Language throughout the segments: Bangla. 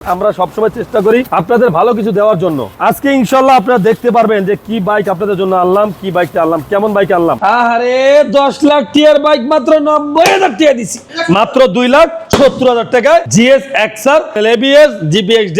আমরা সবসময় চেষ্টা করি আপনাদের ভালো কিছু দেওয়ার জন্য। আজকে ইনশাল্লাহ আপনারা দেখতে পারবেন যে কি বাইক আপনাদের জন্য আনলাম কি বাইকটা আনলাম কেমন বাইক আনলাম। আরে দশ লাখ টিয়ার বাইক মাত্র নব্বই হাজার টিয়া দিছি। মাত্র দুই লাখ? সত্তর হাজার টাকায় জিএস এক্সার এবিএস জিপিএক্স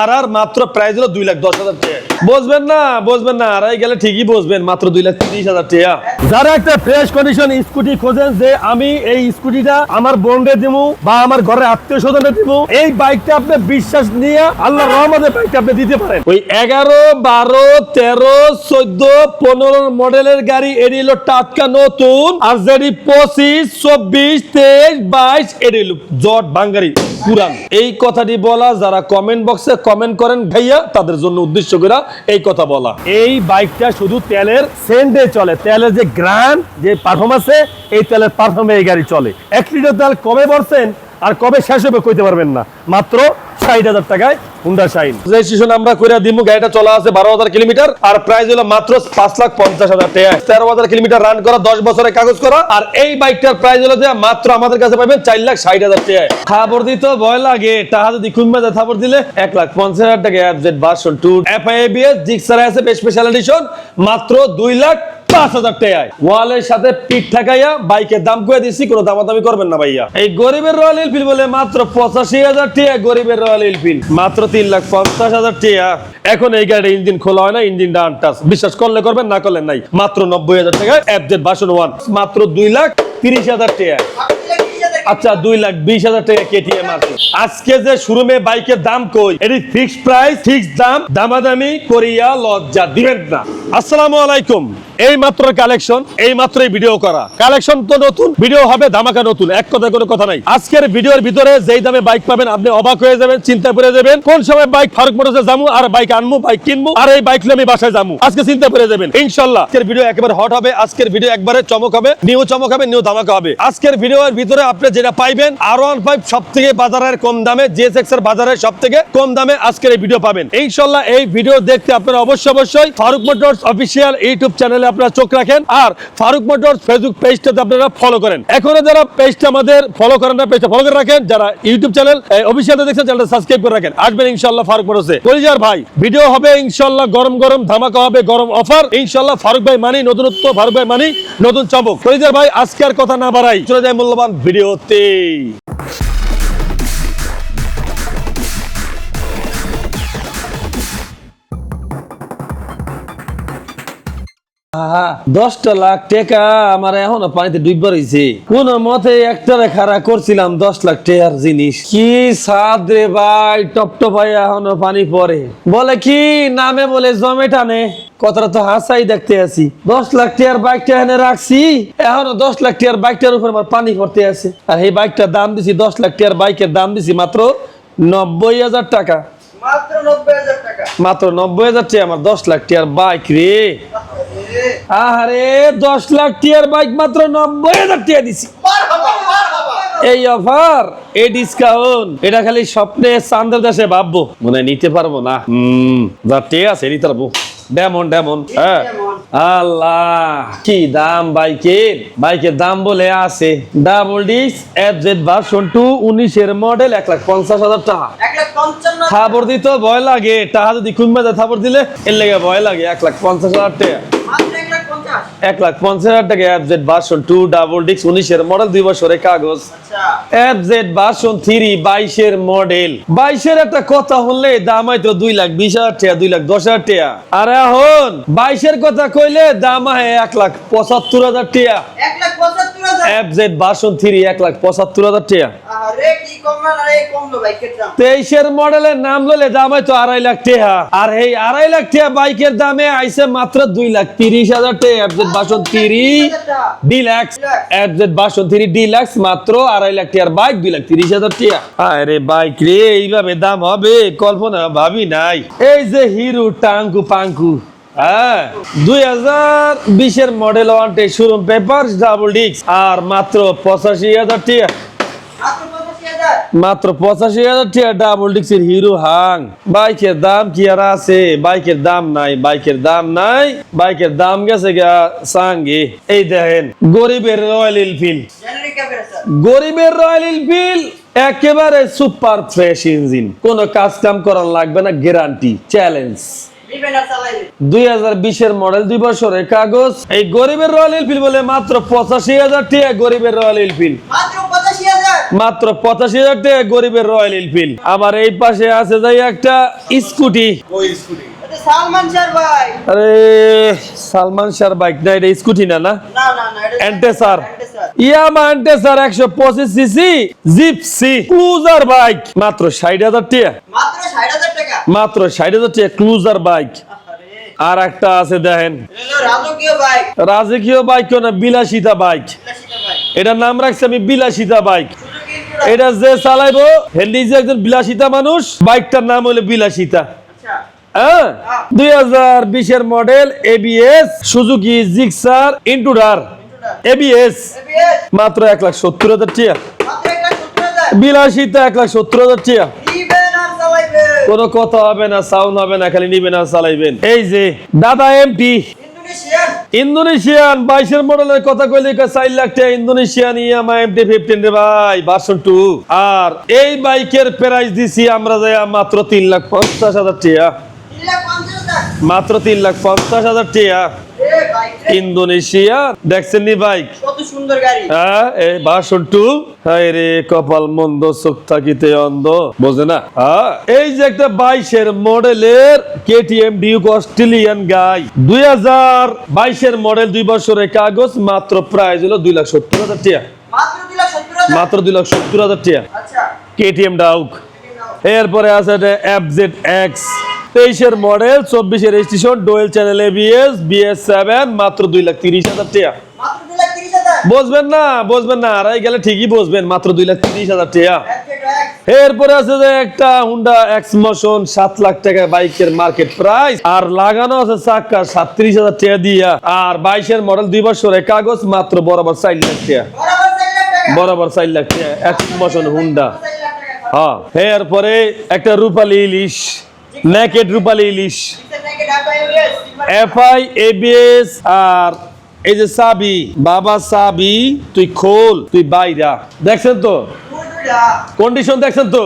আর আর মাত্র প্রাইস হলো দুই লাখ দশ হাজার টাকা। বসবেন না বসবেন না, আড়াই গেলে ঠিকই বসবেন, মাত্র দুই লাখ তিরিশ হাজার টাকা। যারা একটা ফ্রেশ কন্ডিশন স্কুটি খোঁজেন যে আমি এই স্কুটিটা আমার বোনরে দিব বা আমার ঘরে আত্মীয় স্বজনে দিব এই বাইকটা আপনি বিশ্বাস নিয়ে আল্লাহ রহমতের বাইকটা আপনি দিতে পারেন। ওই এগারো, বারো, তেরো, চোদ্দ, পনেরো মডেলের গাড়ি, এটি টাটকা নতুন আর যেটি পঁচিশ, চব্বিশ, তেইশ, বাইশ, এটি জট বাঙ্গারি পুরান এই কথাটি বলা, যারা কমেন্ট বক্সে কমেন্ট করেন, ভাইয়া, তাদের জন্য উদ্দেশ্য করে এই কথা বলা। এই বাইকটা শুধু তেলের সেন্টে চলে। তেলের যে গ্রান, যে পারফরমেন্সে এই তেলের পারফর্মে এই গাড়ি চলে। এক লিটার তেল কবে পড়ছেন আর কবে শেষ হবে কইতে পারবেন না। মাত্র ষাট হাজার টাকায় মাত্র পাঁচ হাজার দুই লাখ সাথে পিঠ ঠেকাইয়া বাইকের দাম কোনো করবেন না ভাইয়া। এই গরিবের রয়্যাল বলে মাত্র পঁচাশি হাজার গরিবের রয়্যাল মাত্র তিন লাখ পঞ্চাশ হাজার টাকা এখন এই ইঞ্জিন খোলা হয় না ইঞ্জিনটা আনটাস বিশ্বাস করলে করবেন, না করলে নাই। মাত্র নব্বই হাজার টাকা ভার্সন ওয়ান মাত্র দুই লাখ তিরিশ হাজার টাকা আচ্ছা দুই লাখ বিশ হাজার টাকা কেটিএম আছে। আজকে যে শোরুমে বাইকের দাম কই, এটি ফিক্সড প্রাইস ফিক্সড দাম, দামাদামি করিয়া লজ্জা দিবেন না। আসসালামু আলাইকুম। এই মাত্র কালেকশন এই মাত্রই ভিডিও করা। কালেকশন তো নতুন ভিডিও হবে ধামাকা নতুন, এক কথায় কোনো কথা নাই। আজকের ভিডিওর ভিতরে যেই দামে বাইক পাবেন, আপনি অবাক হয়ে যাবেন, চিন্তা করে যাবেন, কোন সময় বাইক ফারুক মোটরসে যাব আর বাইক আনব বাইক কিনবো আর এই বাইক আমি বাসায় যাব আজকে চিন্তা করে যাবেন। ইনশাল্লাহ, আজকের ভিডিও একেবারে হট হবে, আজকের ভিডিও একবারে চমক হবে নিউ চমক হবে নিউ ধামাকা হবে। আজকের ভিডিওর ভিতরে আপনি যেটা পাইবেন আর ওয়ান ফাইভ সব থেকে বাজারের কম দামে জিএসএক্স এর বাজারের সব থেকে কম দামে আজকের এই ভিডিও পাবেন। ইনশাল্লাহ, এই ভিডিও দেখতে আপনারা অবশ্যই অবশ্যই ফারুক মোটরস অফিসিয়াল ইউটিউব চ্যানেলে আপনারা চোখ রাখেন। আর ফারুক মোটরস ফেসবুক পেজটাতে আপনারা ফলো করেন। এখনও যারা পেজটা আমাদের ফলো করেন না পেজটা ফলো করে রাখেন। যারা ইউটিউব চ্যানেল অফিসিয়াল দেখছেন চ্যানেলটা সাবস্ক্রাইব করে রাখেন। আসবেন ইনশাল্লাহ ফারুক মোটরসে পরিজার ভাই ভিডিও হবে ইনশাল্লাহ গরম গরম, ধামাকা হবে গরম অফার ইনশাল্লাহ ফারুক ভাই মানি নতুনত্ব ফারুক ভাই মানি, নতুন চমক। পরিজার ভাই, আজকে আর কথা না বাড়াই। চলে যায় মূল্যবান ভিডিওতে দশটা লাখ টাকা আমার এখনও পানিতে ডুববা রয়েছে কোন মতে একটা খাড়া করছিলাম দশ লাখ টাকার জিনিস। কি সাদ রে ভাই টপ টপাই এখনও পানি পড়ে। বলে কি নামে বলে জমে টানে। কথাটা তো হাসাই দেখতে আছি। দশ লাখ টাকার বাইকটা এনে রাখছি এখনও দশ লাখ টাকার বাইকটার উপর আমার পানি পড়তে আছে। আর এই বাইকটার দাম দিছি দশ লাখ টাকার বাইকের দাম দিছি মাত্র নব্বই হাজার টাকা। মাত্র নব্বই হাজার টাকা। মাত্র নব্বই হাজার টাকা আমার দশ লাখ টাকার বাইক রে। আরে দশ লাখ টিয়ার বাইক মাত্র নব্বই হাজার টিয়া দিছি। এই অফার এই ডিসকাউন্ট এটা খালি স্বপ্নে চান্দের দেশে ভাববো। মনে নিতে পারব না। হম যা টিয়া আছে নিতে পারব। ডেমন ডেমন হ্যাঁ। আল্লাহ কি দাম বাইকের? বাইকের দাম বলে আছে। Double disc F Z version two উনিশের মডেল এক লাখ পঞ্চাশ হাজার টাকা। পঞ্চান্ন দিতে ভয় লাগে। টাকা যদি কুম্বা দেয় থাপড় দিলে এর লেগে ভয় লাগে এক লাখ পঞ্চাশ হাজার টাকা এক লাখ পঞ্চাশ হাজার টাকা এফ জেড টু ডাবল ডিক্স উনিশের মডেল দুই বছরের কাগজ। আচ্ছা। এফ জেড ভার্সন থ্রি বাইশের মডেল বাইশের একটা কথা হলে দাম হয়তো দুই লাখ বিশ হাজার টাকা দুই লাখ দশ হাজার টাকা। আর এখন বাইশের কথা কইলে দাম হয় এক লাখ পঁচাত্তর হাজার টাকা। এক লাখ পঁচাত্তর ভার্সন লাখ হাজার টাকা। আরে কি না রে মডেলের নাম লইলে দাম হয়তো লাখ টাকা। আর এই আড়াই লাখ টাকা বাইকের দামে আইছে মাত্র দুই লাখ হাজার টাকা। এফজেড ডিলাক্স এফজেড মাত্র আড়াই লাখ টাকার বাইক দুই লাখ তিরিশ হাজার টাকা। আরে বাইক রে এইভাবে দাম হবে? কল্পনা ভাবি নাই। এই যে হিরো টাঙ্কু পাঙ্কু। হ্যাঁ। দুই হাজার বিশের মডেল ওয়ান্টে শোরুম পেপার ডাবল ডিক্স আর মাত্র পঁচাশি হাজার মাত্র পঁচাশি হাজার ডাবল ডিক্সের হিরো হাং বাইকের দাম কি আর আছে? বাইকের দাম নাই, বাইকের দাম নাই। বাইকের দাম গেছে গা সাঙ্গে। এই দেখেন, গরিবের রয়্যাল এনফিল্ড গরিবের রয়্যাল এনফিল্ড একেবারে সুপার ফ্রেশ ইঞ্জিন কোনো কাজ কাম করার লাগবে না গ্যারান্টি চ্যালেঞ্জ দুই হাজার বিশের মডেল দুই বছরের কাগজ। এই গরিবের রয়্যাল এনফিল্ড বলে মাত্র পঁচাশি হাজার টাকা গরিবের রয়্যাল এনফিল্ড মাত্র পঁচাশি হাজার। টাকা গরিবের রয়্যাল এনফিল্ড আমার এই পাশে আছে যাই একটা স্কুটি। আরে সালমান শাহর বাইক না এটা স্কুটি না না? এন্টেসার এন্টেসার ইয়ামা এন্টেসার একশো পঁচিশ সিসি জিপসি ক্লুজার বাইক। মাত্র ষাট হাজার টাকা। মাত্র ষাট হাজার টাকা ক্লুজার বাইক। আর একটা আছে দেখেন। রাজকীয় বাইক। না বিলাসিতা বাইক। এটার নাম রাখছি আমি বিলাসিতা বাইক। এটা যে চালাইবো হেন্ডি যে একজন বিলাসিতা মানুষ বাইকটার নাম হলো বিলাসিতা। আচ্ছা। হ্যাঁ? দুই হাজার বিশের model ABS Suzuki Gixxer Intruder ABS মাত্র এক লাখ সত্তর হাজার টিয়া। বিলাসিতা এক লাখ সত্তর হাজার টিয়া। কোনো কথা হবে না সাউন্ড হবে না খালি নিবেন আর চালাইবেন। এই যে দাদা এমটি ইন্দোনেশিয়ান। বাইশের মডেলের কথা কইলে চার লাখ টাকা ইন্দোনেশিয়ান ইয়ামা এমটি ফিফটিন রে ভাই ভার্সন টু আর এই বাইকের প্রাইস দিছি আমরা যাই মাত্র তিন লাখ পঞ্চাশ হাজার টাকা মাত্র তিন লাখ পঞ্চাশ হাজার টাকা ইন্দোনেশিয়া। দেখছেন নি বাইক? কত সুন্দর গাড়ি। হ্যাঁ এই ভার্সন টু হায় রে কপাল মন্দ চোখ থাকিতে অন্ধ। বোঝে না? হ্যাঁ এই যে একটা বাইশের মডেলের কেটিএম ডিউক অস্ট্রেলিয়ান গাই দুই হাজার বাইশের মডেল দুই বছরের কাগজ মাত্র প্রাইস হলো দুই লাখ সত্তর হাজার টাকা। মাত্র দুই লাখ সত্তর হাজার। আচ্ছা। কেটিএম ডাউক এরপরে আছে এফ জেড এক্স তেইশের মডেল চব্বিশের registration dual channel ABS BS seven মাত্র দুই লাখ তিরিশ হাজার টাকা। বুঝবেন না বুঝবেন না আড়াই গেলে ঠিকই বুঝবেন মাত্র দুই লাখ তিরিশ হাজার টাকা। এরপরে আছে যে একটা হুন্ডা এক্স মোশন সাত লাখ টাকা বাইকের মার্কেট প্রাইস আর লাগানো আছে চাক্কা সাতত্রিশ হাজার টাকা দিয়া। আর বাইশের মডেল দুই বছরের কাগজ মাত্র বরাবর চার লাখ টাকা। বরাবর চার লাখ টাকা। এক্স মোশন হুন্ডা হ্যাঁ এরপরে একটা রূপালী ইলিশ নেকেট রূপালী ইলিশ এফআই এবিএস আর এই যে সাবি বাবা সাবি তুই খোল তুই বাইরা। দেখছেন তো? কন্ডিশন দেখছেন তো?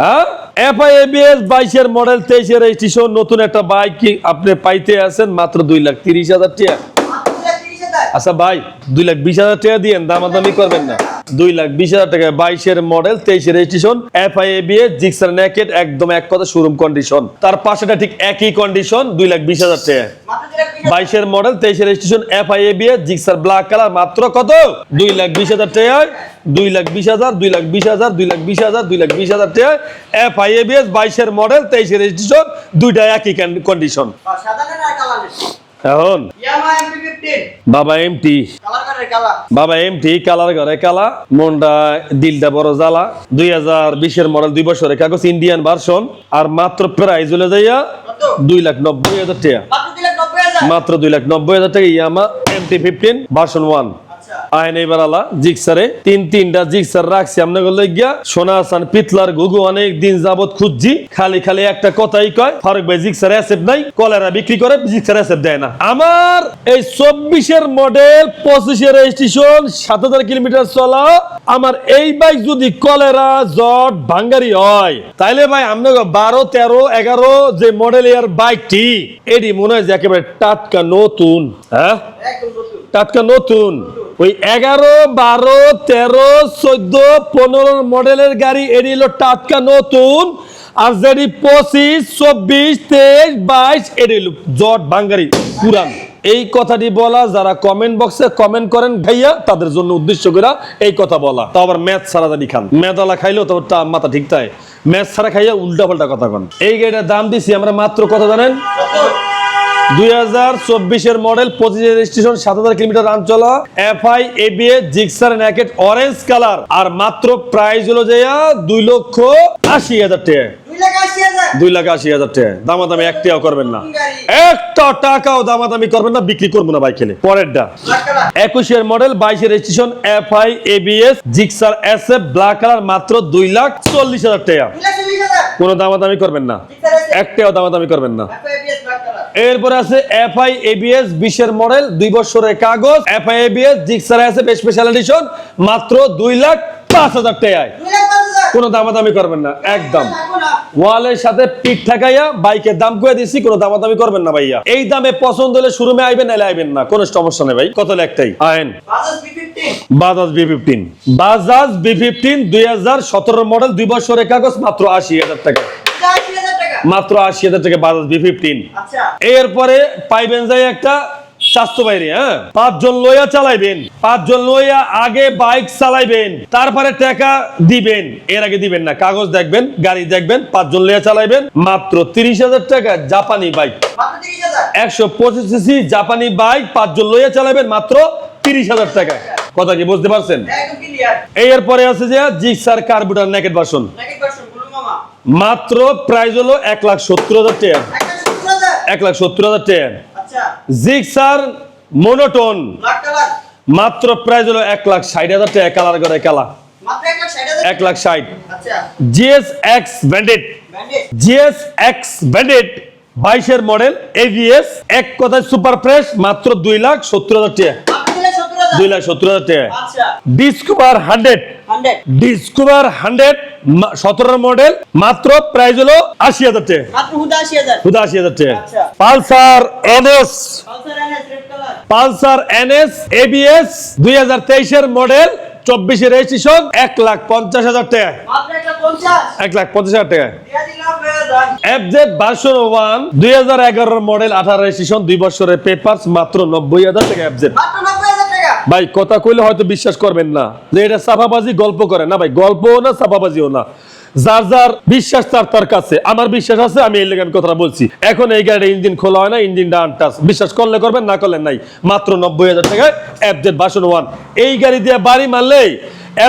হ্যাঁ? এফআই এবিএস বাইশের মডেল তেইশের রেজিস্ট্রেশন নতুন একটা বাইক কি আপনি পাইতে আছেন? মাত্র দুই লাখ তিরিশ হাজার টাকা। আচ্ছা ভাই দুই লাখ বিশ হাজার টাকা দিয়েন দামাদামি করবেন না। দুই লাখ বিশ হাজার টাকা বাইশের মডেল তেইশের registration FI ABS Gixxer naked একদম এক কথা শোরুম কন্ডিশন তার পাশেটা ঠিক একই কন্ডিশন দুই লাখ বিশ হাজার টাকা বাইশের মডেল তেইশের registration F I ABS Gixxer black colour মাত্র কত? দুই লাখ বিশ হাজার টাকায়, দুই লাখ বিশ হাজার, দুই লাখ বিশ হাজার, দুই লাখ বিশ হাজার, দুই লাখ বিশ হাজার টাকায়। এফ আই এবিএস বাইশের মডেল তেইশের রেজিস্ট্রেশন দুইটা একই কন্ডিশন এখন? বাবা এমটি বাবা এমটি কালার ঘরে কালা। মন্ডা দিলটা বড় জ্বালা। দুই হাজার বিশের মডেল দুই বছরের কাগজ ইন্ডিয়ান ভার্সন আর মাত্র প্রায় হলে যাইয়া দুই লাখ নব্বই হাজার টাকা। মাত্র দুই লাখ নব্বই হাজার। মাত্র দুই লাখ নব্বই হাজার টাকা Yamaha MT fifteen version one আইন এবার আলা জিক্সারে তিন তিনটা জিক্সার রাখছি। আপনার গেলে গিয়া সোনা আসান পিতলার গুগু অনেক দিন যাবত খুঁজছি। খালি খালি একটা কথাই কয়, ফারুক ভাই জিক্সার অ্যাসেপ নাই, কলেরা বিক্রি করে জিক্সার অ্যাসেপ দেয় না। আমার এই চব্বিশের মডেল পঁচিশের রেজিস্ট্রেশন সাত হাজার কিলোমিটার চলা, আমার এই বাইক যদি কলেরা, জট, ভাঙ্গারি হয়, তাইলে ভাই আপনার বারো, তেরো, এগারো যে মডেল এর বাইকটি এটি মনে হয় যে একেবারে টাটকা নতুন হ্যাঁ? টাটকা নতুন। ওই এগারো, বারো, তেরো, চোদ্দ, পনেরো মডেলের গাড়ি এটি টাটকা নতুন। আর যেটি পঁচিশ, চব্বিশ, তেইশ, বাইশ এটি হলো জট বাঙ্গারি, পুরান। এই কথাটি বলা, যারা কমেন্ট বক্সে কমেন্ট করেন ভাইয়া, তাদের জন্য উদ্দেশ্য করে এই কথা বলা। তো আবার ম্যাথ ছাড়া জানি খান। মেদালা খাইলেও তো মাথা ঠিক তাই। ম্যাথ ছাড়া খাইয়া উল্টা পাল্টা কথা কন। এই গাড়িটার দাম দিছি আমরা মাত্র কথা জানেন? দুই হাজার চব্বিশের মডেল পঁচিশের রেজিস্ট্রেশন সাত হাজার কিলোমিটার রান চলা F I ABS Gixxer naked orange colour আর মাত্র প্রাইস হলো যে দুই লক্ষ আশি হাজার টাকা। দুই লাখ আশি হাজার। টাকা। দামাদামি একটাও করবেন না। একটা টাকাও দামাদামি করবেন না বিক্রি করব না বাইক খেলে। পরেরটা। একুশের মডেল বাইশের registration F I ABS Gixxer S F black colour মাত্র দুই লাখ চল্লিশ হাজার টাকা। কোনো দামাদামি করবেন না। একটাও দামাদামি করবেন না। এরপরে আছে এফআই এবিএস বিশের মডেল দুই বছরের কাগজ। এফআই এবিএস জিক্সার আছে স্পেশাল এডিশন মাত্র দুই লাখ পাঁচ হাজার টাকায়। কোনো দামাদামি করবেন না একদম। ওয়ালের সাথে পিঠ ঠেকাইয়া বাইকের দাম করে দিচ্ছি কোনো দামাদামি করবেন না ভাইয়া। এই দামে পছন্দ হলে শুরুমে আইবেন নাহলে আইবেন না কোনো সমস্যা নেই ভাই। কত একটাই আইন Bajaj B15 Bajaj B fifteen Bajaj B fifteen দুই হাজার সতেরো মডেল দুই বছরের কাগজ মাত্র আশি হাজার টাকা। 80000 টাকা মাত্র আশি হাজার টাকা বাজাজ বি ফিফটিন আচ্ছা। এরপরে পাইবেন যাই একটা স্বাস্থ্য বাইরে হ্যাঁ? পাঁচজন লইয়া চালাইবেন পাঁচজন লইয়া আগে বাইক চালাইবেন তারপরে টাকা দিবেন। এর আগে দিবেন না কাগজ দেখবেন গাড়ি দেখবেন পাঁচজন লইয়া চালাইবেন মাত্র তিরিশ হাজার টাকা জাপানি বাইক। একশো পঁচিশ সিসি জাপানি বাইক পাঁচজন লইয়া চালাবেন মাত্র তিরিশ হাজার টাকা। কথা কি বুঝতে পারছেন? এরপরে আছে যে Gixxer carburettor naked version negative ভার্সনগুলো মামা মাত্র প্রাইস হলো এক লাখ সত্তর হাজার টাকা। এক লাখ সত্তর হাজার? টাকা। আচ্ছা। জিক্সার মোনোটোন মাত্র প্রাইস হলো এক লাখ ষাট হাজার টাকা কালার করে কালা। মাত্র 1 লাখ 60000 এক লাখ ষাট। GS X bandit GS X bandit বাইশের মডেল এভিএস এক কথায় সুপার ফ্রেশ মাত্র দুই লাখ সত্তর হাজার টাকা মাত্র 2 লাখ 70000 দুই লাখ সত্তর হাজার টাকা। ডিসকভার হান্ড্রেড ডিসকভার হান্ড্রেড সতেরো মডেল মাত্র প্রাইস হলো আশি হাজার টাকা। মাত্র হুদা 80000 খুদা আশি হাজার টাকা। Pulsar NS Pulsar NS ABS দুই হাজার তেইশের মডেল চব্বিশে রেজিস্ট্রেশন এক লাখ পঞ্চাশ হাজার টাকা। এক লাখ পঞ্চাশ। হাজার টাকা। এফজেড ভার্সন ওয়ান দুই হাজার এগারোর মডেল আঠারো রেজিস্ট্রেশন দুই বছরের পেপারস মাত্র নব্বই হাজার টাকা এফজেড মাত্র 90000 টাকা ভাই, কথা কইলে হয়তো বিশ্বাস করবেন না যে এটা সাফাবাজি গল্প করে। না ভাই, গল্পও না, সাফাবাজিও না। যার যার বিশ্বাস, তার তার কাছে। আমার বিশ্বাস আছে, আমি এই লেগান কথাটা বলছি। এখন এই গাড়ির ইঞ্জিন খোলা হয় না, ইঞ্জিনটা আনটাস বিশ্বাস করলে করবেন, না করলে নাই। মাত্র নব্বই হাজার টাকায় এফজেড বাসন ওয়ান এই গাড়ি দিয়ে বাড়ি মারলেই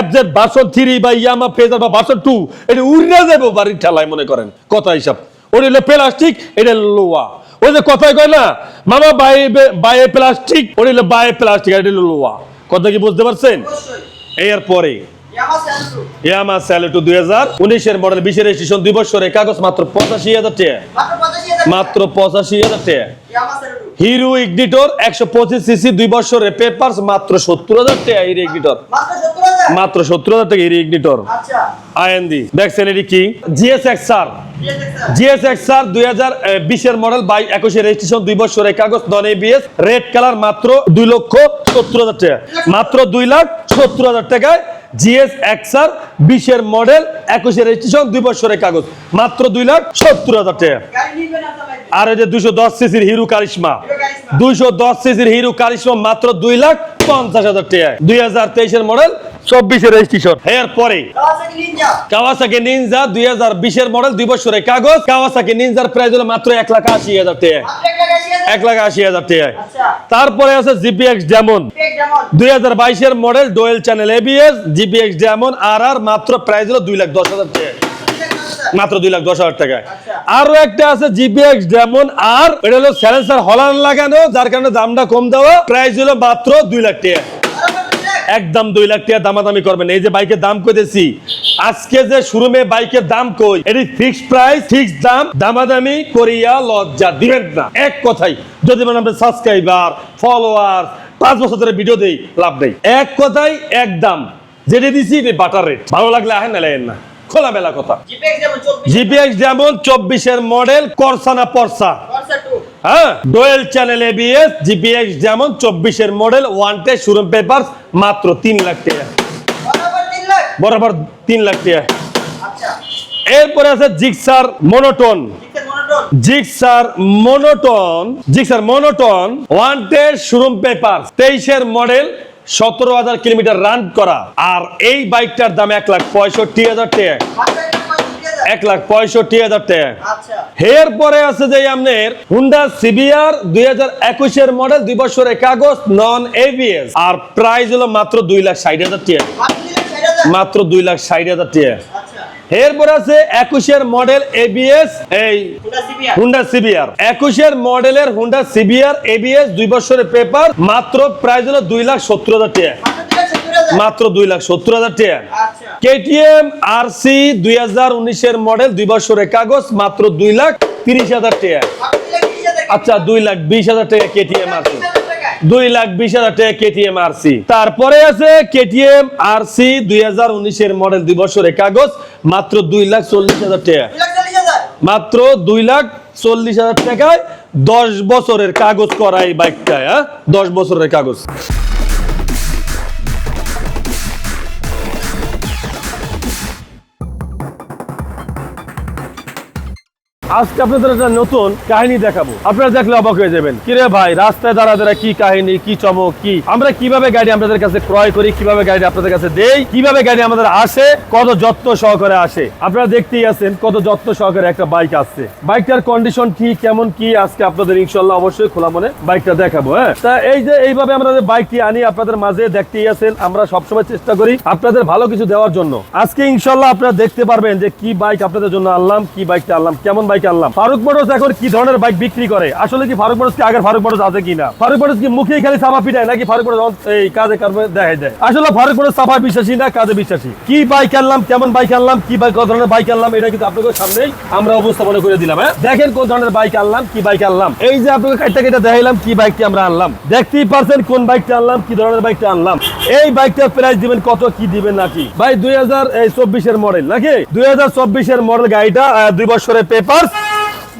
এফজেড ভার্সন থ্রি বা ইয়ামা ফেজার বা ভার্সন টু এটা উড়ে যাব বাড়ির ঠেলায়, মনে করেন। কথা হিসাব। ওটা হলো প্লাস্টিক এটা লোয়া ওই যে কথাই কয় না মামা বাই বাই প্লাস্টিক ওটা হলো প্লাস্টিক এটা হলো লোয়া কথা কি বুঝতে পারছেন? এর পরে ইয়ামা স্যালটু দুই হাজার। উনিশের মডেল বিশের রেজিস্ট্রেশন বছরের কাগজ মাত্র পঁচাশি হাজার টাকা। মাত্র 85000 পঁচাশি হাজার টাকা। হিরো ইগনিটর একশো পঁচিশ সিসি, দুই বছরের পেপারস মাত্র সত্তর হাজার টাকা হিরো ইগনিটর মাত্র 70000 মাত্র সত্তর হাজার টাকা হিরো ইগনিটর আইএনডি, দেখছেন এটি কি? দুই হাজার বিশের মডেল বাই একুশে রেজিস্ট্রেশন দুই বছরের কাগজ নন এবিএস রেড কালার মাত্র দুই লক্ষ সত্তর হাজার টাকা। মাত্র দুই লাখ সত্তর হাজার টাকায় জিএস এক্সআর বিশের মডেল একুশের রেজিস্ট্রেশন দুই বছরের কাগজ মাত্র দুই লাখ সত্তর হাজার টাকা আর এই যে দুইশো দশ সিসির হিরো কারিশমা। দুইশো দশ সিসির হিরো কারিশমা মাত্র দুই লাখ পঞ্চাশ হাজার টাকা দুই হাজার তেইশের মডেল চব্বিশে registration Kawasaki Ninja Kawasaki Ninja দুই হাজার বিশের মডেল দুই বছরের কাগজ। কাওয়াসাকি নিনজার প্রাইস হলো মাত্র এক লাখ আশি হাজার টাকা মাত্র 1 লাখ 80000 এক লাখ আশি হাজার টাকা আচ্ছা। তারপরে আছে জিপিএক্স ডেমন দুই হাজার বাইশের model dual channel ABS GPX Demon R R মাত্র প্রাইস হলো দুই লাখ দশ হাজার টাকা মাত্র দুই লাখ দশ হাজার টাকায়। আচ্ছা। আরও একটা আছে জিপিএক্স ডেমন আর এটা হলো স্যালেন্সার হলান লাগানো যার কারণে দামটা কম দেওয়া। প্রাইস হলো মাত্র দুই লাখ টাকা। একদম দুই লাখ টাকা দামাদামি করবেন। এই যে বাইকের দাম কইতেছি আজকে যে শোরুমে বাইকের দাম কই এটি ফিক্সড প্রাইস ফিক্সড দাম দামাদামি করিয়া লজ্জা দিবেন না। এক কথাই যদি মানে আপনার সাবস্ক্রাইবার ফলোয়ার পাঁচ বছর ধরে ভিডিও দেই লাভ নেই। এক কথাই এক দাম। যেটা দিছি বাটার রেট ভালো লাগলে আহেন না লাগেন না। খোলা মেলা কথা যেমন 24 জিপিএক্স যেমন চব্বিশের মডেল করসানা পরসা। হ্যাঁ ডোয়েল চ্যানেল এবিএস জিপিএক্স যেমন চব্বিশের model one time showroom paper মাত্র তিন লাখ টাকা। বরাবর 3 লাখ। বরাবর তিন লাখ টাকা। আচ্ছা। এরপরে আছে Gixxer monotone. Gixxer monotone. Gixxer monotone one time showroom paper তেইশের মডেল সতেরো হাজার কিলোমিটার রান করা। আর এই বাইকটার দাম এক লাখ পঁয়ষট্টি হাজার টাকা। এক লাখ পঁয়ষট্টি হাজার টাকা। এরপরে এর পরে আছে যে আপনার হুন্ডা সিবিআর দুই হাজার একুশের মডেল দুই বছরের কাগজ নন এভিএস আর প্রাইস হলো মাত্র দুই লাখ ষাট হাজার টাকা। মাত্র 2 লাখ 60000 মাত্র দুই লাখ ষাট হাজার টাকা। আচ্ছা এরপর আছে একুশের মডেল এবিএস এই হুন্ডা সিবিআর একুশের মডেলের হুন্ডা সিবিআর এবিএস দুই বছরের পেপার মাত্র প্রাইস হলো দুই লাখ সত্তর হাজার টাকা। মাত্র 2 লাখ 70000 মাত্র দুই লাখ সত্তর হাজার টাকা। কেটিএম আর সি দুই হাজার উনিশের মডেল দুই বছরের কাগজ মাত্র দুই লাখ তিরিশ হাজার টাকা। মাত্র 2 লাখ 20000 আচ্ছা দুই লাখ বিশ হাজার টাকা কেটিএম আর সি দুই লাখ বিশ হাজার টাকা কেটিএম আরসি তারপরে আছে কেটিএম আরসি দুই হাজার উনিশের মডেল দুই বছরের কাগজ মাত্র দুই লাখ চল্লিশ হাজার টাকা। মাত্র দুই লাখ চল্লিশ হাজার টাকায় দশ বছরের কাগজ করাই বাইকটায় হ্যাঁ? দশ বছরের কাগজ। আজকে আপনাদের একটা নতুন কাহিনী দেখাবো। আপনারা দেখলে অবাক হয়ে যাবেন। কিরে ভাই, রাস্তায় দাঁড়া দাঁড়া কি কাহিনী, কি চমক, কি? আমরা কীভাবে গাড়ি আপনাদের কাছে ক্রয় করি, কীভাবে গাড়ি আপনাদের কাছে দেই, কীভাবে গাড়ি আমাদের আসে, কত যত্ন সহকারে আসে। আপনারা দেখতেই আছেন কত যত্ন সহকারে একটা বাইক আসছে। বাইকটার কন্ডিশন কি কেমন, কি? আজকে আপনাদের ইনশাল্লাহ অবশ্যই খোলা মনে বাইকটা দেখাবো হ্যাঁ? তা এই যে, এইভাবে আমরা বাইকটি আনি, আপনাদের মাঝে দেখতেই আছেন, আমরা সবসময় চেষ্টা করি আপনাদের ভালো কিছু দেওয়ার জন্য। আজকে ইনশাল্লাহ আপনারা দেখতে পারবেন যে কি বাইক আপনাদের জন্য আনলাম, কি বাইকটা আনলাম, কেমন বাইক আনলাম। ফারুক মোটরস এখন কি ধরনের বাইক বিক্রি করে? আসলে কি ফারুক মোটরস কি আগের ফারুক মোটরস আছে কিনা? ফারুক মোটরস কি মুখেই খালি চাপা পিটায় নাকি ফারুক মোটরস এই কাজে কাজে দেখাই দেয়? আসলে ফারুক মোটরস চাপা বিশ্বাসী না, কাজে বিশ্বাসী। কি বাইক আনলাম, কেমন বাইক আনলাম, কি বাইক কত ধরনের বাইক আনলাম, এটা কিন্তু আপনাদের সামনেই আমরা উপস্থাপনা করে দিলাম হ্যাঁ? দেখেন কোন ধরনের বাইক আনলাম, কি বাইক আনলাম। এই যে আপনাকে কাইটা কেটে দেখাইলাম, কি বাইকটি আমরা আনলাম। দেখতেই পারছেন কোন বাইকটা আনলাম, কি ধরনের বাইকটা আনলাম। এই বাইকটার প্রাইস দিবেন কত, কি দিবেন নাকি? ভাই, দুই হাজার চব্বিশের মডেল নাকি? দুই হাজার চব্বিশের মডেল গাড়িটা দুই বছরের পেপার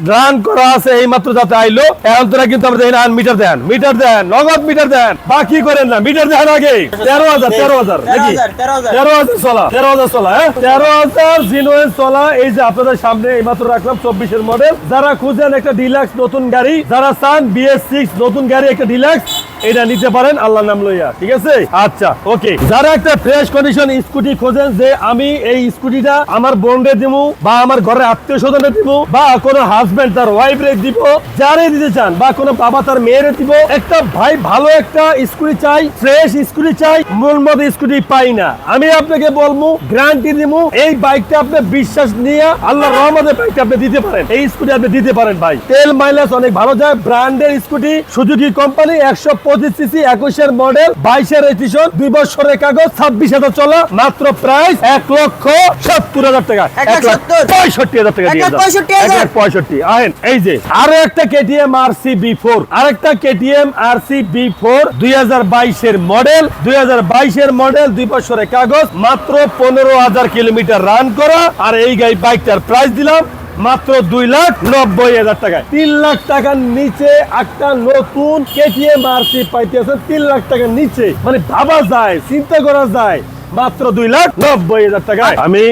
রান করা আছে এই মাত্র যাতে আইলো। এখন তোরা কিন্তু আমরা দেখি না মিটার দেন। মিটার দেন নগদ মিটার দেন। বাকি করেন না মিটার দেন আগে। তেরো হাজার তেরো হাজার নাকি? তেরো হাজার, তেরো হাজার। চলা তেরো হাজার চলা হ্যাঁ? তেরো হাজার জিনোয়েন চলা এই যে আপনাদের সামনে এই মাত্র রাখলাম চব্বিশের মডেল যারা খুঁজেন একটা ডিলাক্স নতুন গাড়ি যারা চান বিএস সিক্স নতুন গাড়ি একটা ডিলাক্স এটা নিতে পারেন আল্লাহ নাম লইয়া, ঠিক আছে? আচ্ছা ওকে যারা একটা ফ্রেশ কন্ডিশন স্কুটি খোঁজেন যে আমি এই স্কুটিটা আমার বোনরে দিব বা আমার ঘরের আত্মীয় স্বজনে দিব বা কোনো হাজবেন্ড তার ওয়াইফ রে দিব, যারে দিতে চান বা কোনো বাবা তার মেয়েরে দিব, একটা ভাই ভালো একটা স্কুটি চাই ফ্রেশ স্কুটি চাই মূল মতো স্কুটি পাই না। আমি আপনাকে বলব গ্যারান্টি দিব এই বাইকটা আপনি বিশ্বাস নিয়ে আল্লাহ রহমতের বাইকটা আপনি দিতে পারেন। এই স্কুটি আপনি দিতে পারেন ভাই। তেল মাইলেজ অনেক ভালো যায় ব্র্যান্ডের স্কুটি সুজুকি কোম্পানি একশো পঁচিশ সিসি একুশের মডেল বাইশের রেজিস্ট্রেশন দুই বছরের কাগজ ছাব্বিশ হাজার চলা মাত্র প্রাইস এক লক্ষ সত্তর হাজার টাকা এক লাখ এক লাখ সত্তর। পঁয়ষট্টি হাজার টাকা দিয়ে দাও। পঁয়ষট্টি এক হাজার। লাখ পঁয়ষট্টি আহেন এই যে আরও একটা KTM R C B four আরেকটা KTM R C B four দুই হাজার বাইশের মডেল দুই হাজার বাইশের মডেল দুই বছরের কাগজ মাত্র পনেরো হাজার কিলোমিটার রান করা আর এই গাড়ি বাইকটার প্রাইস দিলাম মাত্র দুই লাখ নব্বই হাজার টাকায়। তিন লাখ টাকার নিচে একটা নতুন কেটিএম আর সি পাইতেছে, তিন লাখ টাকার নিচে। মানে ভাবা যায়, চিন্তা করা যায়। মাত্র দুই লাখ নব্বই হাজার টাকায়। আমি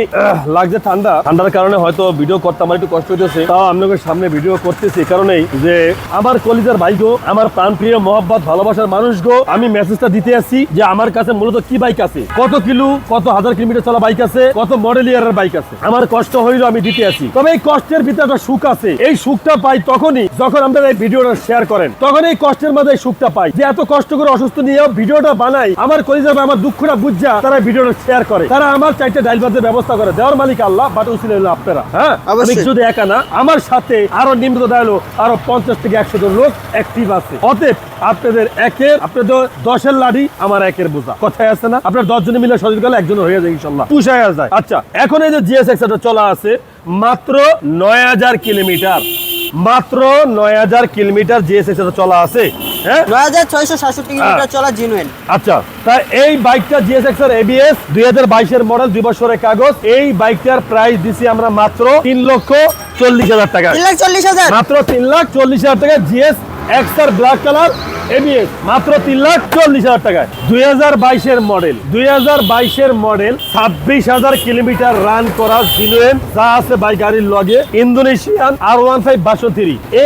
লাগছে ঠান্ডা। ঠান্ডার কারণে হয়তো ভিডিও করতে আমার একটু কষ্ট হইতেছে। তাও আপনাদের সামনে ভিডিও করতেছি কারণেই যে আমার কলিজার ভাই গো, আমার প্রাণ প্রিয় মহব্বত, ভালোবাসার মানুষ গো, আমি মেসেজটা দিতে আসছি যে আমার কাছে মূলত কি বাইক আছে? কত কিলো, কত হাজার কিলোমিটার চলা বাইক আছে? কত মডেল ইয়ারের বাইক আছে? আমার কষ্ট হইল আমি দিতে আসি। তবে এই কষ্টের ভিতরে একটা সুখ আছে। এই সুখটা পাই তখনই যখন আপনারা এই ভিডিওটা শেয়ার করেন। তখন এই কষ্টের মাঝে এই সুখটা পাই। যে এত কষ্ট করে অসুস্থ নিয়েও ভিডিওটা বানাই, আমার কলিজার আমার দুঃখটা বুঝা তারা ভিডিওটা শেয়ার করে। তারা আমার চাইতে ডাইল বাজের ব্যবস্থা করে। দেওয়ার মালিক আল্লাহ বাট উসিল হলো আপনারা। হ্যাঁ? আমি। শুধু একা না আমার সাথে আরও নিম্নত দাঁড়াল আরও পঞ্চাশ থেকে একশো জন লোক অ্যাক্টিভ আছে। অতএব আপনাদের একের আপনাদের দশের লাঠি আমার একের বোঝা। কথায় আছে না? আপনার দশ জনে মিলে সহযোগ করলে একজন হয়ে যায় ইনশাল্লাহ। পুষায় যায়। আচ্ছা এখন এই যে জিএস এক্সটা চলা আছে মাত্র নয় হাজার কিলোমিটার। মাত্র নয় হাজার কিলোমিটার জিএস এক্সটা চলা আছে। হ্যাঁ? নয় হাজার ছয়শো সাতষট্টি কিলোমিটার চলা জিনুয়েন আচ্ছা তা এই বাইকটা জিএসএক্স এর এবিএস দুই হাজার বাইশের মডেল দুই বছরের কাগজ। এই বাইকটার প্রাইস দিছি আমরা মাত্র তিন লক্ষ চল্লিশ হাজার টাকা। তিন লাখ চল্লিশ হাজার? মাত্র তিন লাখ চল্লিশ হাজার টাকা GS X R black colour ABS মাত্র তিন লাখ চল্লিশ হাজার টাকায়। দুই বাইশের মডেল, দুই মডেল, ছাব্বিশ হাজার কিলোমিটার রান করা জিনুয়েন যা আছে গাড়ির লগে, ইন্দোনেশিয়ান আর ওয়ান ফাইভ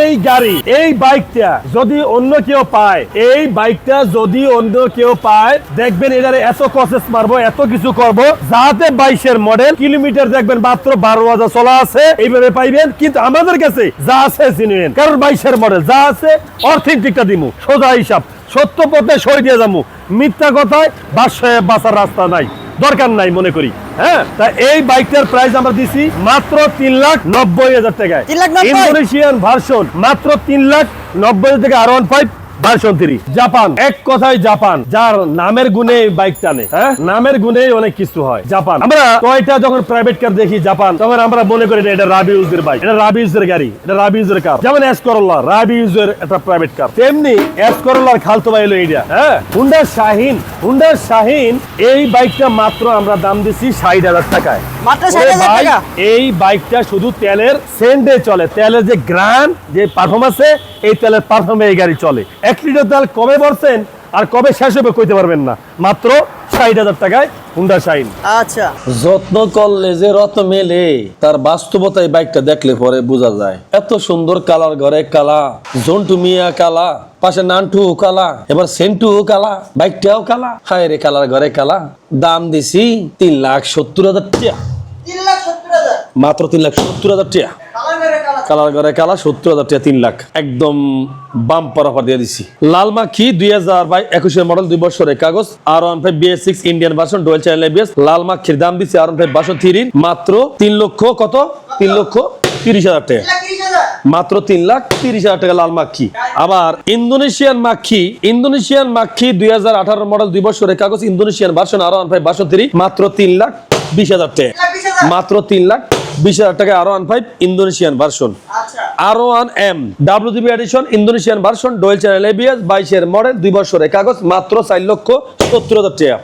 এই গাড়ি, এই বাইকটা যদি অন্য কেউ পায়, এই বাইকটা যদি অন্য কেউ পায়, দেখবেন এটারে এত কসেস মারবো, এত কিছু করব, যাতে বাইশের মডেল কিলোমিটার দেখবেন মাত্র বারো হাজার চলা আছে, এইভাবে পাইবেন। কিন্তু আমাদের কাছে যা আছে জিনুয়েন কারণ বাইশের মডেল যা আছে অর্থেন্টিকটা দিমু। সোজা হিসাব। সত্য পথে সই দিয়ে যাব। মিথ্যা কথায় বাস বাঁচার রাস্তা নাই। দরকার নাই মনে করি। হ্যাঁ? তা এই বাইকটার প্রাইস আমরা দিছি মাত্র তিন লাখ নব্বই হাজার টাকায়। ইন্দোনেশিয়ান ভার্সন মাত্র তিন লাখ নব্বই হাজার টাকা আর ওয়ান ফাইভ জাপান। এক কথায় জাপান, যার নামের বাইক টানে হ্যাঁ? নামের অনেক কিছু হয়। জাপান। আমরা যখন প্রাইভেট কার দেখি জাপান, তখন আমরা মনে করি এটা রাবিউজের বাইক এটা রাবিউজের গাড়ি, এটা রাবিউজের কার যেমন রাবিউজের একটা প্রাইভেট কার তেমনি এস করল্লার খালতো হ্যাঁ? হুন্ডা শাহিন হুন্ডা শাহিন এই বাইকটা মাত্র আমরা দাম দিচ্ছি ষাট হাজার টাকায়। মাত্র 60,000 টাকা? এই বাইকটা শুধু তেলের সেন্টে চলে। তেলের যে গ্রান যে পারফরমেন্সে এই তেলের পারফর্মে এই গাড়ি চলে। এক লিটার তেল কবে ভরছেন আর কবে শেষ হবে কইতে পারবেন না। মাত্র ষাট হাজার টাকায় হুন্ডা শাইন আচ্ছা। যত্ন করলে যে রত মেলে তার বাস্তবতা এই বাইকটা দেখলে পরে বোঝা যায়। এত সুন্দর কালার ঘরে কালা জন্টু মিয়া কালা পাশে নান্টু কালা এবার সেন্টু কালা বাইকটাও কালা। হায় রে কালার ঘরে কালা। দাম দিছি তিন লাখ সত্তর হাজার টাকা। মাত্র তিন লাখ সত্তর হাজার টাকা কালার ঘরে কালা সত্তর হাজার টাকা তিন লাখ। একদম বাম্পার অফার দিয়ে দিছি। লাল মাখি দুই হাজার বাই একুশের মডেল দুই বছরের কাগজ? R one five BS six Indian version dual channel ABS লাল মাখির দাম দিচ্ছে আর ওয়ান ফাইভ বাসন থ্রির মাত্র তিন লক্ষ কত? তিন লক্ষ তিরিশ হাজার টাকা মাত্র তিন লাখ তিরিশ হাজার টাকা লাল মাখি আবার ইন্দোনেশিয়ান মাখি ইন্দোনেশিয়ান মাখি দুই হাজার আঠারো মডেল দুই বছরের কাগজ Indonesian version R one five version three মাত্র তিন লাখ বিশ হাজার টাকা মাত্র তিন লাখ বিশ হাজার টাকা R one five Indonesian version R one M WDB edition Indonesian version dual channel ABS বাইশের মডেল দুই বছরের কাগজ মাত্র চার লক্ষ সত্তর হাজার টাকা।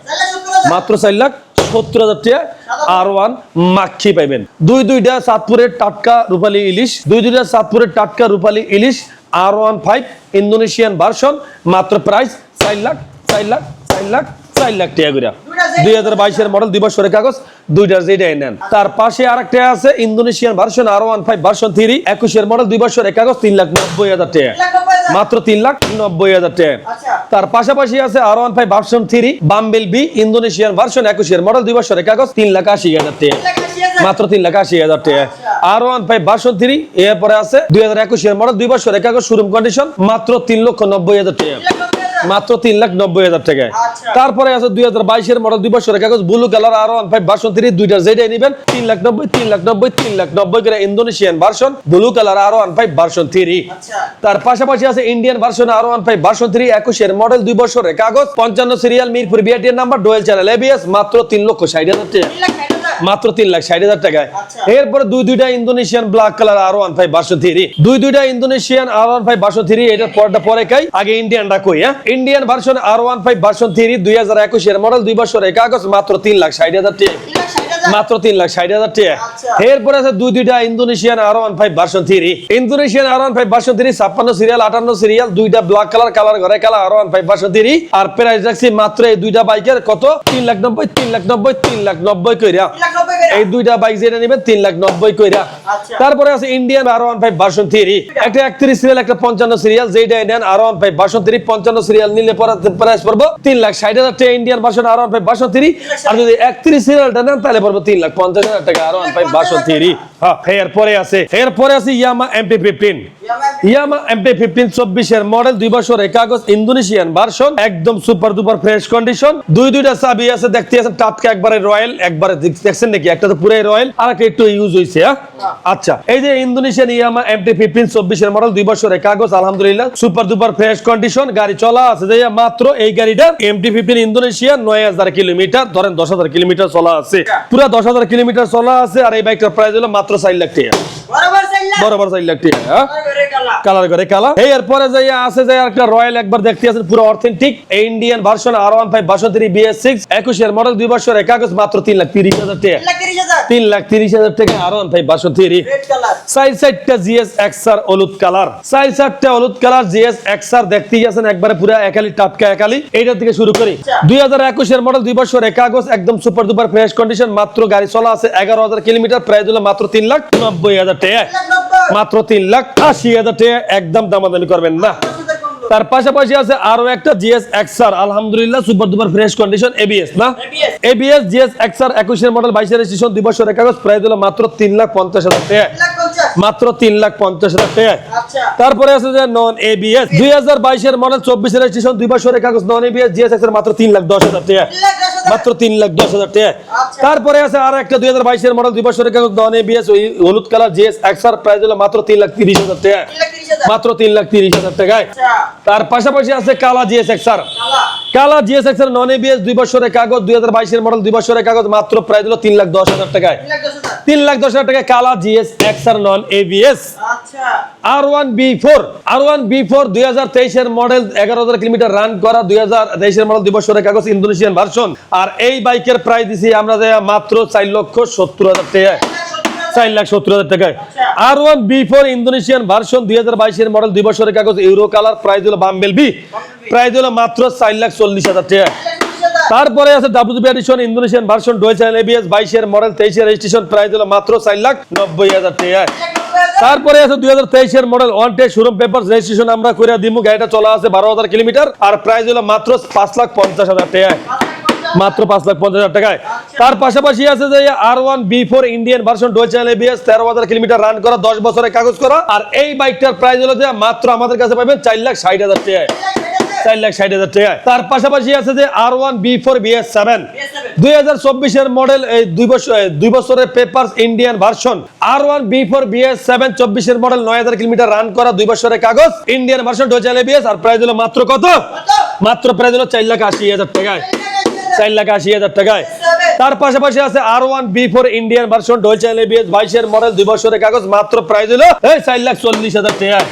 মাত্র চার লাখ সত্তর হাজার টাকা আর ওয়ান মাক্ষি পাইবেন। দুই দুইটা সাতপুরের টাটকা রূপালী ইলিশ দুই দুইটা সাতপুরের টাটকা রূপালী ইলিশ R one five Indonesian version মাত্র প্রাইস চার লাখ চার লাখ চার লাখ। চার লাখ টাকা করে দুই হাজার বাইশের মডেল দুই বছরের কাগজ দুইটার যেটাই নেন। তার পাশে আরেকটা আছে Indonesian version R one five version three একুশের মডেল দুই বছরের কাগজ তিন লাখ নব্বই হাজার টাকা। মাত্র তিন লাখ নব্বই হাজার টাকা। আচ্ছা। তার পাশাপাশি আছে R one five version three bumblebee Indonesian version একুশের মডেল দুই বছরের কাগজ তিন লাখ আশি হাজার টাকা। মাত্র তিন লাখ আশি হাজার টাকা। R one five version three এরপরে আছে দুই হাজার একুশের মডেল দুই বছরের কাগজ শোরুম কন্ডিশন মাত্র তিন লক্ষ নব্বই হাজার টাকা। মাত্র তিন লাখ নব্বই হাজার টাকায়। আচ্ছা। তারপরে আছে দুই হাজার বাইশের মডেল দুই বছরের কাগজ blue colour R one five version three দুইটা যেটাই নিবেন। তিন লাখ নব্বই তিন লাখ নব্বই তিন লাখ নব্বই করে Indonesian version blue colour R one five version three তার পাশাপাশি আছে Indian version R one five version three একুশের মডেল দুই বছরের কাগজ পঞ্চান্ন সিরিয়াল মিরপুর বিআরটির নাম্বার ডোয়েল চ্যানেল এবিএস মাত্র তিন লক্ষ ষাট হাজার টাকা। মাত্র তিন লাখ ষাট হাজার টাকায়। আচ্ছা। এরপরে দুই দুইটা Indonesian black colour R one five বাসো থ্রি দুই দুইটা ইন্দোনেশিয়ান আর ওয়ান ফাইভ বাসো থ্রি এটার পরটা পরে খাই আগে ইন্ডিয়ান কই হ্যাঁ? Indian version R one five version three দুই হাজার একুশের মডেল দুই বছর কাগজ মাত্র তিন লাখ ষাট হাজার টাকা তিন লাখ ষাট হাজার মাত্র তিন লাখ ষাট হাজার টাকা। আচ্ছা। এরপরে আছে দুই দুইটা Indonesian R one five version three Indonesian R one five version three ছাপ্পান্ন সিরিয়াল আটান্ন সিরিয়াল দুইটা ব্ল্যাক কালার কালার ঘরে colour R one five version three আর প্রাইস রাখছি মাত্র এই দুইটা বাইকের কত? তিন লাখ নব্বই তিন লাখ নব্বই তিন লাখ নব্বই কইরা। এই দুইটা বাইক যেটা নেবেন তিন লাখ নব্বই কইরা। আচ্ছা। তারপরে আছে Indian R one five version three একটা একত্রিশ সিরিয়াল একটা পঞ্চান্ন সিরিয়াল যেটা নেন R one five version three পঞ্চান্ন সিরিয়াল নিলে পরে প্রাইস পড়ব। তিন লাখ ষাট হাজার টাকা Indian version R one five version three আর যদি একত্রিশ সিরিয়ালটা নেন তাহলে পড়ব তিন লাখ পঞ্চাশ হাজার টাকা R one five version three হ্যাঁ এরপরে আছে। এরপরে আছে Yamaha MP fifteen. Yamaha MP fifteen চব্বিশের মডেল দুই বছরের কাগজ ইন্দোনেশিয়ান ভার্সন একদম সুপার দুপার ফ্রেশ কন্ডিশন দুই দুইটা চাবি আছে দেখতে আছেন টাটকা একবারে রয়্যাল একবারে দেখছেন নাকি? একটা তো পুরাই রয়্যাল আর একটা একটু ইউজ হয়েছে হ্যাঁ? আচ্ছা এই যে ইন্দোনেশিয়ান ইয়ামা এমটি ফিফটিন চব্বিশের মডেল দুই বছরের কাগজ আলহামদুলিল্লাহ সুপার দুপার ফ্রেশ কন্ডিশন গাড়ি চলা আছে যে মাত্র এই গাড়িটার এমটি ফিফটিন ইন্দোনেশিয়া নয় হাজার কিলোমিটার ধরেন দশ হাজার কিলোমিটার চলা আছে। পুরো দশ হাজার কিলোমিটার চলা আছে আর এই বাইকটার প্রাইস হলো মাত্র চার লাখ টাকা বরাবর চার লাখ বরাবর চার লাখ টাকা হ্যাঁ কালার করে কালার। করে কালার। এই এরপরে যাই আছে যে একটা রয়্যাল একবার দেখতে আছেন পুরো authentic Indian version R one five version three BS six একুশের মডেল দুই বছরের কাগজ মাত্র তিন লাখ তিরিশ হাজার টাকা। তিন লাখ তিরিশ হাজার। টাকা আর one five version three side সাইডটা জিএস এক্সআর হলুদ কালার সাইড সাইডটা হলুদ কালার জিএস এক্সআর দেখতেই আছেন একবারে পুরো একালি টাটকা একালি। এইটা থেকে শুরু করি। আচ্ছা। দুই হাজার একুশের মডেল দুই বছর কাগজ একদম সুপার দুপার ফ্রেশ কন্ডিশন মাত্র গাড়ি চলা আছে এগারো হাজার কিলোমিটার প্রাইস হলো মাত্র তিন লাখ নব্বই হাজার টাকা। মাত্র তিন লাখ আশি হাজার টাকা একদম দামাদামি করবেন না। তার পাশাপাশি আছে আরও একটা জিএস এক্সআর আলহামদুলিল্লাহ super duper fresh condition ABS না? এবিএস জিএস এক্সআর একুশের মডেল বাইশের রেজিস্ট্রেশন দুই বছরের কাগজ প্রাইস হলো মাত্র তিন লাখ পঞ্চাশ হাজার টাকা। মাত্র তিন লাখ পঞ্চাশ হাজার টাকা। আচ্ছা। তারপরে আছে যে নন এবিএস দুই হাজার বাইশের মডেল চব্বিশের রেজিস্ট্রেশন দুই বছরের কাগজ নন এবিএস জিএস এক্সআর মাত্র তিন লাখ দশ হাজার টাকা। মাত্র তিন লাখ দশ হাজার টাকা। আচ্ছা। তারপরে আছে আর একটা দুই হাজার বাইশের মডেল দুই বছরের কাগজ নন এবিএস ওই হলুদ কালার জিএস এক্সআর প্রাইস হলো মাত্র তিন লাখ তিরিশ হাজার টাকা। মাত্র তিন লাখ তিরিশ হাজার টাকায়। আচ্ছা। তার পাশাপাশি আছে কালা জিএস এক্সার কালা। জিএস এক্সার নন এবিএস দুই বছরের কাগজ দুই হাজার বাইশের মডেল দুই বছরের কাগজ মাত্র প্রায় দিল তিন লাখ দশ হাজার টাকায়। তিন লাখ দশ হাজার। টাকায় কালা GS XR non ABS R one V four R one V four দুই হাজার তেইশের মডেল এগারো হাজার কিলোমিটার রান করা দুই হাজার তেইশের মডেল দুই বছরের কাগজ ইন্দোনেশিয়ান ভার্সন আর এই বাইকের প্রাইস দিছি আমরা মাত্র চার লক্ষ সত্তর হাজার টাকায়। চার লাখ সত্তর হাজার টাকায়। আর one V four Indonesian version দুই হাজার বাইশের মডেল দুই বছরের কাগজ ইউরো কালার প্রাইস হলো বাম্বেল বি প্রাইস হলো মাত্র চার লাখ চল্লিশ হাজার টাকা। তারপরে আছে WB edition Indonesian version dual channel ABS বাইশের মডেল তেইশের রেজিস্ট্রেশন প্রাইস হলো মাত্র চার লাখ নব্বই হাজার টাকা। তারপরে আছে দুই হাজার তেইশের model one time showroom paper registration আমরা করে দিমু, গাড়িটা চলা আছে বারো হাজার কিলোমিটার, আর প্রাইস হলো মাত্র পাঁচ লাখ পঞ্চাশ হাজার টাকায়। মাত্র পাঁচ লাখ পঞ্চাশ হাজার টাকায়। তার পাশাপাশি আছে যে R one V four Indian version dual channel ABS তেরো হাজার কিলোমিটার রান করা দশ বছরের কাগজ করা আর এই বাইকটার প্রাইস হলো যে মাত্র আমাদের কাছে পাবেন চার লাখ ষাট হাজার টাকায়। চার লাখ ষাট হাজার টাকায়। তার পাশাপাশি আছে যে R one V four BS seven দুই হাজার চব্বিশের মডেল এই দুই বছর দুই বছরের paper Indian version R one V four BS seven চব্বিশের মডেল নয় হাজার কিলোমিটার রান করা দুই বছরের কাগজ। ইন্ডিয়ান ভার্সন ডোজাল এবিএস আর প্রাইস হলো মাত্র কত? মাত্র প্রাইস হলো চার লাখ আশি হাজার টাকায়। চার লাখ আশি হাজার টাকায়। তার পাশাপাশি আছে R one V four Indian version dual ABS বাইশের মডেল দুই বছরের কাগজ, মাত্র প্রাইস হলো, এই চার লাখ চল্লিশ হাজার টাকায়।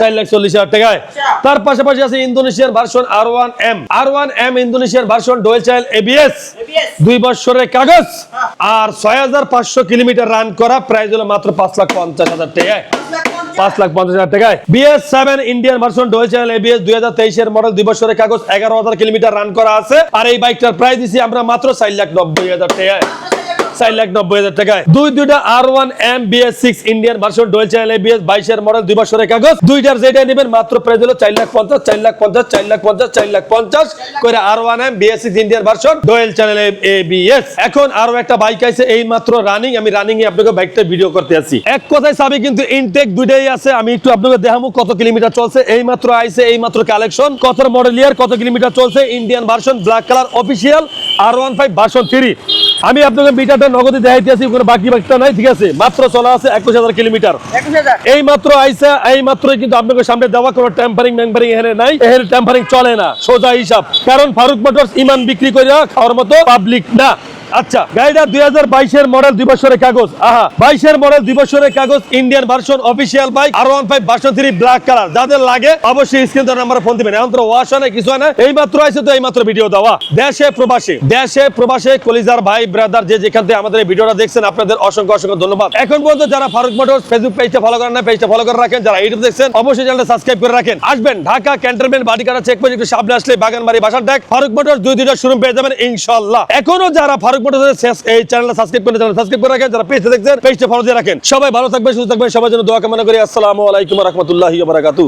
চার লাখ চল্লিশ হাজার টাকায়। তার পাশাপাশি আছে Indonesian version R one M R one M Indonesian version dual channel ABS দুই বছরের কাগজ, আর ছয় হাজার পাঁচশো কিলোমিটার রান করা প্রাইস হলো মাত্র পাঁচ লাখ পঞ্চাশ হাজার টাকায়। পাঁচ লাখ পঞ্চাশ হাজার টাকায়। BS seven Indian version dual channel ABS দুই হাজার তেইশের মডেল দুই কাগজ, এগারো হাজার কিলোমিটার রান করা আছে। আর এই বাইকটার প্রাইস দিছি আমরা মাত্র চার লাখ নব্বই হাজার টাকায়। চার লাখ নব্বই হাজার টাকায়। দুই দুইটা R one M BS six Indian version dual channel ABS বাইশের মডেল দুই বছরের কাগজ। দুইটার যেটা নেবেন, মাত্র প্রাইস হলো চার লাখ পঞ্চাশ, চার লাখ পঞ্চাশ, চার লাখ পঞ্চাশ, চার লাখ পঞ্চাশ করে R one M BS six Indian version dual channel ABS এখন আরও একটা বাইক আছে এই মাত্র রানিং আমি রানিং এ আপনাকে বাইকটা ভিডিও করতে আছি। এক কথায় চাবি কিন্তু ইনটেক দুইটাই আছে, আমি একটু আপনাকে দেখাবো কত কিলোমিটার চলছে। এই মাত্র আইছে এই মাত্র কালেকশন কত মডেল ইয়ার কত কিলোমিটার চলছে Indian version black colour official R one five version three আমি আপনাকে মিটারটা নগদে দেখাইতে আছি কোনো বাকি বাকিটা নাই ঠিক আছে? মাত্র চলা আছে একুশ হাজার কিলোমিটার। এই মাত্র আইসা এই মাত্র কিন্তু আপনাকে সামনে দেওয়া কোনো টেম্পারিং ম্যাম্পারিং এখানে নাই এখানে টেম্পারিং চলে না সোজা হিসাব। কারণ ফারুক মোটরস ইমান বিক্রি করে খাওয়ার মতো পাবলিক না। আচ্ছা গাড়িটা দুই হাজার বাইশের মডেল দুই বছরের কাগজ। আহা, বাইশের মডেল দুই বছরের কাগজ Indian version official bike R one five version three black colour যাদের লাগে, অবশ্যই স্ক্রিন নাম্বার ফোন দিবেন। এখন তো ওয়াশ হয় না কিছু হয় না এই মাত্র আইসে তো এই মাত্র ভিডিও দেওয়া। দেশে দেশে প্রবাসে, কলিজার ভাই ব্রাদার যে যেখান থেকে আমাদের এই ভিডিওটা দেখছেন, আপনাদের অসংখ্য অসংখ্য ধন্যবাদ। এখন পর্যন্ত যারা ফারুক মোটরস ফেসবুক পেজটা ফলো করেন না পেজটা ফলো করে রাখেন। যারা ইউটিউব দেখছেন, অবশ্যই চ্যানেলটা সাবস্ক্রাইব করে রাখেন। আসবেন ঢাকা ক্যান্টনমেন্ট বাড়িকাটা চেক পয়েন্ট একটু সামনে আসলে বাগানবাড়ি বাসার ডাক ফারুক মোটরস দুই দুইটা শোরুম পেয়ে যাবেন ইনশাল্লাহ এখনও যারা ফারুক মোটরস এই চ্যানেলটা সাবস্ক্রাইব করে চ্যানেল সাবস্ক্রাইব করে রাখেন, যারা দেখছেন পেজটা ফলো দিয়ে রাখেন। সবাই ভালো থাকবেন, সুস্থ থাকবেন সবার জন্য দোয়া কামনা করি। আসসালামু আলাইকুম রহমতুল্লাহি বারাকাতু